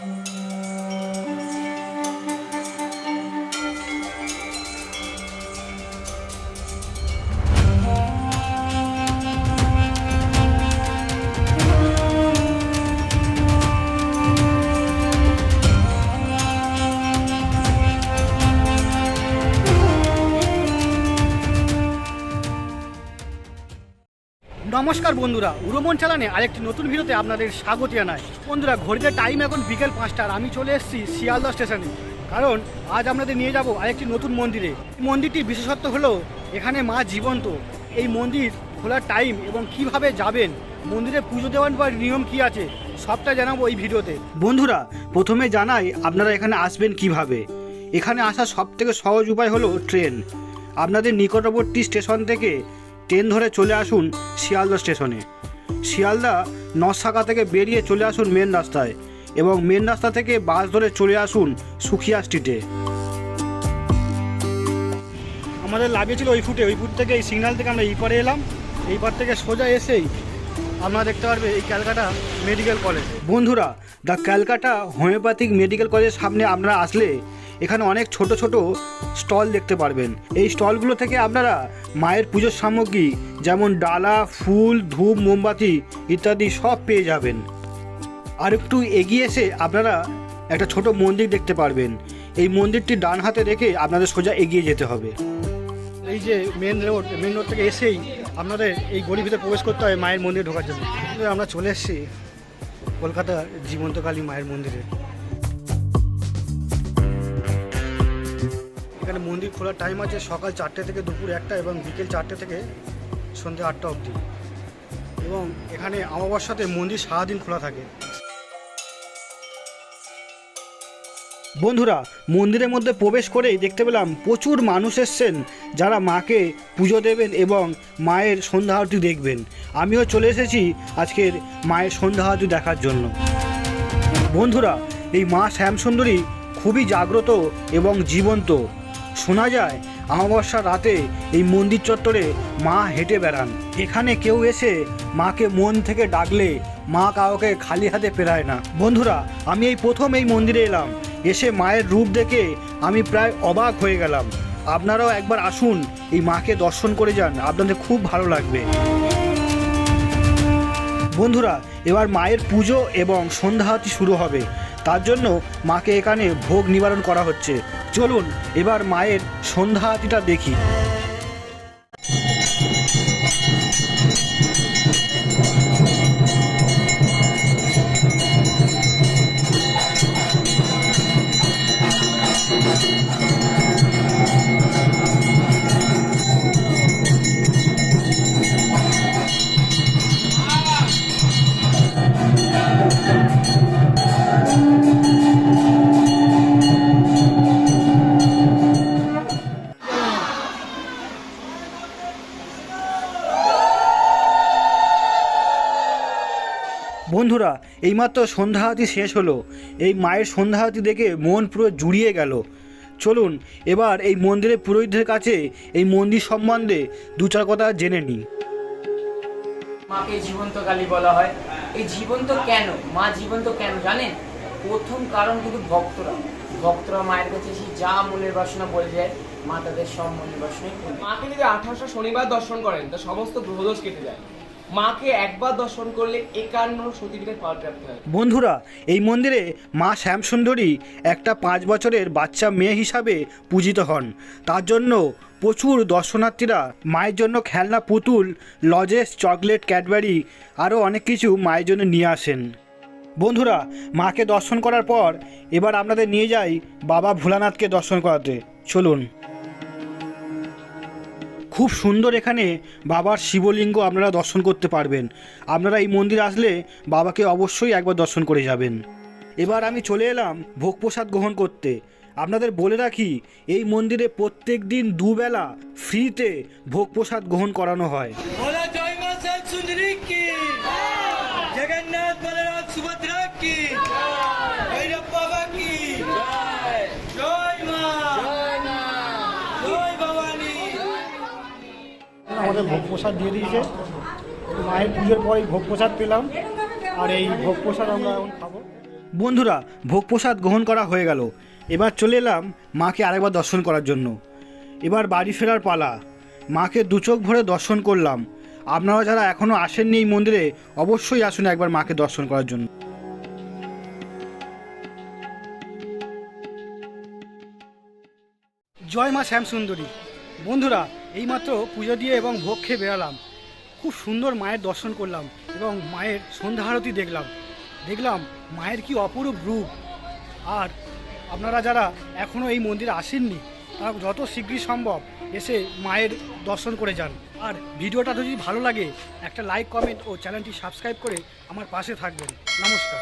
Thank you. নমস্কার বন্ধুরা উড়োমন চালানে আরেকটি নতুন ভিডিওতে আপনাদের স্বাগত জানাই। বন্ধুরা, ঘড়িতে টাইম এখন বিকেল পাঁচটা আর আমি চলে এসেছি শিয়ালদা স্টেশনে। কারণ আজ আপনাদের নিয়ে যাব আরেকটি নতুন মন্দিরে। মন্দিরটি বিশেষত্ব হলো, এখানে মা জীবন্ত। এই মন্দির খোলার টাইম এবং কীভাবে যাবেন, মন্দিরে পুজো দেওয়ার পর নিয়ম কি আছে, সবটা জানাব এই ভিডিওতে। বন্ধুরা, প্রথমে জানাই আপনারা এখানে আসবেন কীভাবে। এখানে আসার সব থেকে সহজ উপায় হলো ট্রেন। আপনাদের নিকটবর্তী স্টেশন থেকে ট্রেন ধরে চলে আসুন শিয়ালদা স্টেশনে। শিয়ালদা নশাখা থেকে বেরিয়ে চলে আসুন মেন রাস্তায় এবং মেন রাস্তা থেকে বাস ধরে চলে আসুন সুখিয়া স্ট্রিটে। আমাদের লাগিয়েছিল ওই ফুটে, ওই ফুট থেকে এই সিগন্যাল থেকে আমরা এই পারে এলাম। এই পার থেকে সোজা এসেই আপনারা দেখতে পারবে এই ক্যালকাটা মেডিকেল কলেজ। বন্ধুরা, দ্য ক্যালকাটা হোমিওপ্যাথিক মেডিকেল কলেজের সামনে আপনারা আসলে এখানে অনেক ছোট ছোট স্টল দেখতে পারবেন। এই স্টলগুলো থেকে আপনারা মায়ের পুজোর সামগ্রী, যেমন ডালা, ফুল, ধূপ, মোমবাতি ইত্যাদি সব পেয়ে যাবেন। আর একটু এগিয়ে এসে আপনারা একটা ছোট মন্দির দেখতে পারবেন। এই মন্দিরটি ডান হাতে রেখে আপনাদের সোজা এগিয়ে যেতে হবে। এই যে মেন রোড মেন রোড থেকে এসেই আপনাদের এই গলির ভিতরে প্রবেশ করতে হয় মায়ের মন্দিরে ঢোকার জন্য। আমরা চলে এসেছি কলকাতা জীবন্তকালী মায়ের মন্দিরে। খোলার টাইম আছে সকাল চারটে থেকে দুপুর একটা এবং বিকেল চারটে থেকে সন্ধ্যে আটটা অবধি। এবং এখানে অমাবস্যাতে মন্দির সারাদিন খোলা থাকে। বন্ধুরা, মন্দিরের মধ্যে প্রবেশ করেই দেখতে পেলাম প্রচুর মানুষ এসছেন যারা মাকে পুজো দেবেন এবং মায়ের সন্ধ্যা আরতি দেখবেন। আমিও চলে এসেছি আজকের মায়ের সন্ধ্যা আরতি দেখার জন্য। বন্ধুরা, এই মা শ্যামসুন্দরী খুবই জাগ্রত এবং জীবন্ত। শোনা যায় অমাবস্যার রাতে এই মন্দির চত্বরে মা হেঁটে বেড়ান। এখানে কেউ এসে মাকে মন থেকে ডাকলে মা কাউকে খালি হাতে পেরায় না। বন্ধুরা, আমি এই প্রথম এই মন্দিরে এলাম। এসে মায়ের রূপ দেখে আমি প্রায় অবাক হয়ে গেলাম। আপনারাও একবার আসুন, এই মাকে দর্শন করে যান। আপনাদের খুব ভালো লাগবে। বন্ধুরা, এবার মায়ের পুজো এবং সন্ধ্যাহাতি শুরু হবে। তার জন্য মাকে এখানে ভোগ নিবারণ করা হচ্ছে। চলুন এবার মায়ের সন্ধ্যা আতিটা দেখি। বন্ধুরা এইমাত্র সন্ধ্যাহাতি শেষ হলো। এই মায়ের সন্ধ্যা সন্ধ্যাহাতি দেখে মন পুরো জুড়িয়ে গেল। চলুন এবার এই মন্দিরের পুরোহিতদের কাছে এই মন্দির সম্বন্ধে দু চার কথা জেনে নিই মাকে জীবন্ত কালী বলা হয়। এই জীবন্ত কেন? মা জীবন্ত কেন জানেন? প্রথম কারণ কিন্তু ভক্তরা। ভক্তরা মায়ের কাছে এসে যা মনের বাসনা বলে যায় মা তাদের সব মনের বাসনাই। মাকে যদি আঠাশটা শনিবার দর্শন করেন তা সমস্ত গ্রহদোষ কেটে যায়। মাকে একবার দর্শন করলে বন্ধুরা, এই মন্দিরে মা শ্যামসুন্দরী একটা পাঁচ বছরের বাচ্চা মেয়ে হিসাবে পূজিত হন। তার জন্য প্রচুর দর্শনার্থীরা, মায়ের জন্য খেলনা, পুতুল, লজেস, চকলেট, ক্যাডবেরি, আরও অনেক কিছু মায়ের জন্য নিয়ে আসেন। বন্ধুরা, মাকে দর্শন করার পর এবার আপনাদের নিয়ে যাই বাবা ভোলানাথকে দর্শন করাতে। চলুন। খুব সুন্দর এখানে বাবার শিবলিঙ্গ আপনারা দর্শন করতে পারবেন। আপনারা এই মন্দির আসলে বাবাকে অবশ্যই একবার দর্শন করে যাবেন। এবার আমি চলে এলাম ভোগ প্রসাদ গ্রহণ করতে। আপনাদের বলে রাখি এই মন্দিরে প্রত্যেক দিন দুবেলা ফ্রিতে ভোগ প্রসাদ গ্রহণ করানো হয়। হ্যাঁ। জগন্নাথ আমাদের ভোগ প্রসাদ দিয়ে দিয়েছে। মায়ের পুজোর পরেই ভোগ প্রসাদ পেলাম। আর এই ভোগ প্রসাদ আমরা এখন খাব। বন্ধুরা, ভোগ প্রসাদ গ্রহণ করা হয়ে গেল। এবার চলে এলাম মাকে আরেকবার দর্শন করার জন্য। এবার বাড়ি ফেরার পালা। মাকে দু চোখ ভরে দর্শন করলাম। আপনারা যারা এখনও আসেননি এই মন্দিরে, অবশ্যই আসুন একবার মাকে দর্শন করার জন্য। জয় মা শ্যামসুন্দরী। বন্ধুরা এইমাত্র পুজো দিয়ে এবং ভোগ খেয়ে বেরালাম খুব সুন্দর মায়ের দর্শন করলাম এবং মায়ের সন্ধ্যা আরতি দেখলাম। দেখলাম মায়ের কি অপরূপ রূপ। আর আপনারা যারা এখনও এই মন্দিরে আসেননি, তারা যত শীঘ্রই সম্ভব এসে মায়ের দর্শন করে যান। আর ভিডিওটা যদি ভালো লাগে, একটা লাইক, কমেন্ট ও চ্যানেলটি সাবস্ক্রাইব করে আমার পাশে থাকবেন। নমস্কার।